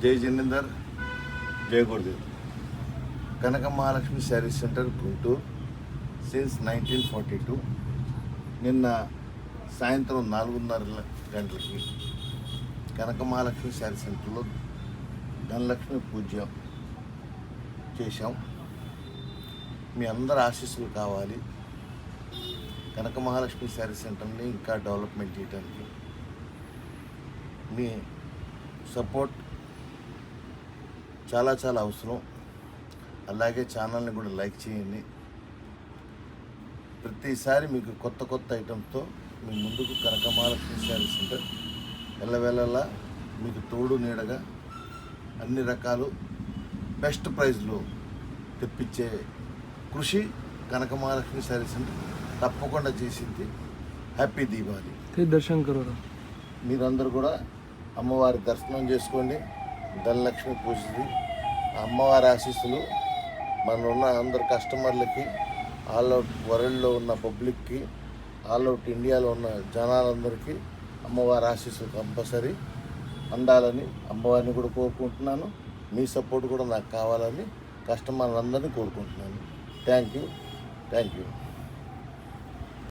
జై జినేందర్ జై Gurudev. Kanaka Mahalakshmi saree centre Guntur. Since nineteen forty two నిన్న సాయంత్రం నాలుగున్నర గంటలకి కనక మహాలక్ష్మి శారీ సెంటర్లో ధనలక్ష్మి పూజ చేశాం. మీ అందరి ఆశీస్సులు కావాలి. కనక మహాలక్ష్మి శారీ సెంటర్ని ఇంకా డెవలప్మెంట్ చేయడానికి మీ సపోర్ట్ చాలా చాలా అవసరం. అలాగే ఛానల్ని కూడా లైక్ చేయండి. ప్రతిసారి మీకు కొత్త కొత్త ఐటమ్స్తో మీ ముందుకు కనకమాల శారీస్ ఉంటే ఎల్లవేళలా మీకు తోడు నీడగా అన్ని రకాలు బెస్ట్ ప్రైజ్లో తెప్పించే కృషి కనకమహాలక్ష్మి శారీస్ అంటే తప్పకుండా చేసింది హ్యాపీ దీపావళి. దర్శనం కరోరా మీరందరూ కూడా అమ్మవారి దర్శనం చేసుకోండి. ధనలక్ష్మి పూజది. అమ్మవారి ఆశీస్సులు మన ఉన్న అందరు కస్టమర్లకి ఆల్ అవుట్ వరల్డ్లో ఉన్న పబ్లిక్కి ఆల్ అవుట్ ఇండియాలో ఉన్న జనాలందరికీ అమ్మవారి ఆశీస్సులు కంపల్సరీ అందాలని అమ్మవారిని కూడా కోరుకుంటున్నాను. మీ సపోర్ట్ కూడా నాకు కావాలని కస్టమర్లందరినీ కోరుకుంటున్నాను. Thank you. Thank you.